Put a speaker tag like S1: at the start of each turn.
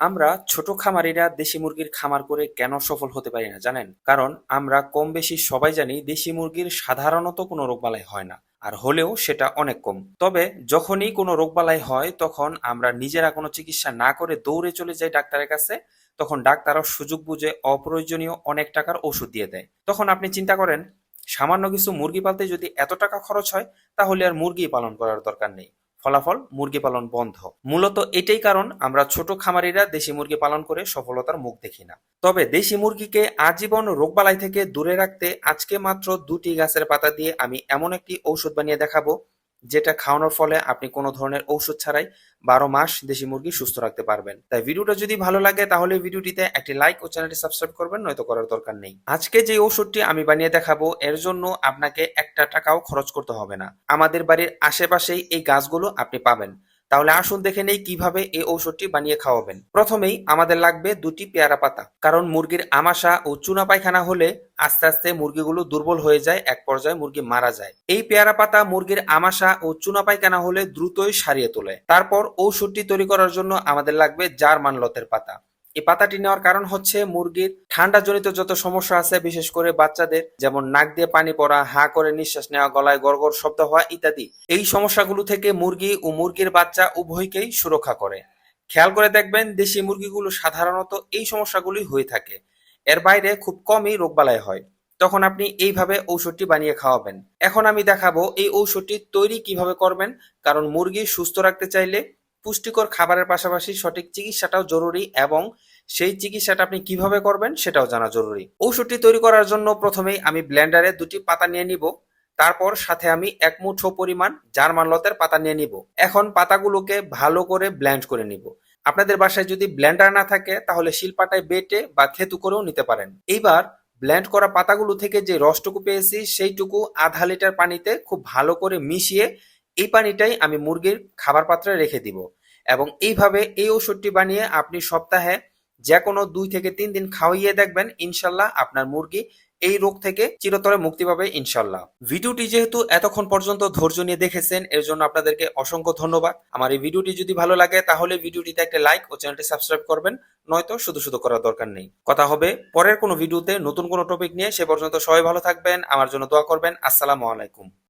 S1: আমরা ছোট খামারিরা দেশি মুরগির খামার করে কেন সফল হতে পারি না, জানেন? কারণ আমরা কম বেশি সবাই জানি দেশি মুরগির সাধারণত কোনো রোগবালাই হয় না, আর হলেও সেটা অনেক কম। তবে যখনই কোনো রোগবালাই হয়, তখন আমরা নিজেরা কোনো চিকিৎসা না করে দৌড়ে চলে যাই ডাক্তারের কাছে, তখন ডাক্তারও সুযোগ বুঝে অপ্রয়োজনীয় অনেক টাকার ওষুধ দিয়ে দেয়। তখন আপনি চিন্তা করেন, সামান্য কিছু মুরগি পালতে যদি এত টাকা খরচ হয়, তাহলে আর মুরগি পালন করার দরকার নেই। ফলাফল মুরগি পালন বন্ধ। মূলত এটাই কারণ আমরা ছোট খামারিরা দেশি মুরগি পালন করে সফলতার মুখ দেখি না। তবে দেশি মুরগিকে আজীবন রোগবালাই থেকে দূরে রাখতে আজকে মাত্র দুটি গাছের পাতা দিয়ে আমি এমন একটি ঔষধ বানিয়ে দেখাবো যেটা খাওয়ানোর ফলে আপনি কোনো ধরনের ঔষধ ছাড়াই বারো মাস দেশি মুরগি সুস্থ রাখতে পারবেন। তাই ভিডিওটা যদি ভালো লাগে, তাহলে ভিডিওটিতে একটি লাইক ও চ্যানেলটি সাবস্ক্রাইব করবেন, নয়তো করার দরকার নেই। আজকে যে ঔষধটি আমি বানিয়ে দেখাবো, এর জন্য আপনাকে একটা টাকাও খরচ করতে হবে না। আমাদের বাড়ির আশেপাশেই এই গাছগুলো আপনি পাবেন। তাহলে আসুন দেখে নেই কীভাবে এই ঔষধটি বানিয়ে খাওয়াবেন। প্রথমেই আমাদের লাগবে দুটি পেয়ারা পাতা, কারণ মুরগির আমাশা ও চুনা পায়খানা হলে আস্তে আস্তে মুরগিগুলো দুর্বল হয়ে যায়, এক পর্যায়ে মুরগি মারা যায়। এই পেয়ারা পাতা মুরগির আমাশা ও চুনা পায়খানা হলে দ্রুতই সারিয়ে তোলে। তারপর ঔষধটি তৈরি করার জন্য আমাদের লাগবে জার্মান লতের পাতা। এই পাতাটি নেওয়ার কারণ হচ্ছে মুরগির ঠান্ডা জনিত যত সমস্যা আছে, বিশেষ করে বাচ্চাদের, যেমন নাক দিয়ে পানি পড়া, হা করে নিঃশ্বাস নেওয়া, গলায় গড়গড় শব্দ হওয়া ইত্যাদি। এই সমস্যাগুলো থেকে মুরগি ও মুরগির বাচ্চা উভয়কেই সুরক্ষা করে। খেয়াল করে দেখবেন, দেশি মুরগিগুলো সাধারণত এই সমস্যাগুলি হয়ে থাকে। এর বাইরে খুব কমই রোগবালাই হয়। তখন আপনি এইভাবে ঔষধটি বানিয়ে খাওয়াবেন। এখন আমি দেখাবো এই ঔষধটি তৈরি কীভাবে করবেন, কারণ মুরগি সুস্থ রাখতে চাইলে পুষ্টিকর খাবারের পাশাপাশি সঠিক চিকিৎসাটাও জরুরি এবং সেই চিকিৎসাটা আপনি কীভাবে করবেন সেটাও জানা জরুরি। ঔষধটি তৈরি করার জন্য প্রথমেই আমি ব্লেন্ডারে দুটি পাতা নিয়ে নিব, তারপর সাথে আমি এক মুঠো পরিমাণ জার্মান লতের পাতা নিয়ে নিব। এখন পাতাগুলোকে ভালো করে ব্লেন্ড করে নিব। আপনাদের বাসায় যদি ব্লেন্ডার না থাকে, তাহলে শিলপাটায় বেটে বা থেতু করেও নিতে পারেন। এইবার ব্লেন্ড করা পাতাগুলো থেকে যে রসটুকু পেয়েছি, সেইটুকু আধা লিটার পানিতে খুব ভালো করে মিশিয়ে এই পানিটাই আমি মুরগির খাবার পাত্রে রেখে দিব। এবং এইভাবে এই ওষুধটি বানিয়ে আপনি সপ্তাহে যে কোনো দুই থেকে তিন দিন খাওয়াইয়ে দেখবেন, ইনশাল্লাহ আপনার মুরগি এই রোগ থেকে চিরতরে মুক্তি পাবে, ইনশাল্লাহ। ভিডিওটি যেহেতু এতক্ষণ পর্যন্ত ধৈর্য নিয়ে দেখেছেন, এর জন্য আপনাদেরকে অসংখ্য ধন্যবাদ। আমার এই ভিডিওটি যদি ভালো লাগে, তাহলে ভিডিওটিতে একটা লাইক ও চ্যানেলটি সাবস্ক্রাইব করবেন, নয়তো শুধু শুধু করার দরকার নেই। কথা হবে পরের কোনো ভিডিওতে নতুন কোনো টপিক নিয়ে, সে পর্যন্ত সবাই ভালো থাকবেন, আমার জন্য দোয়া করবেন, আসসালামু আলাইকুম।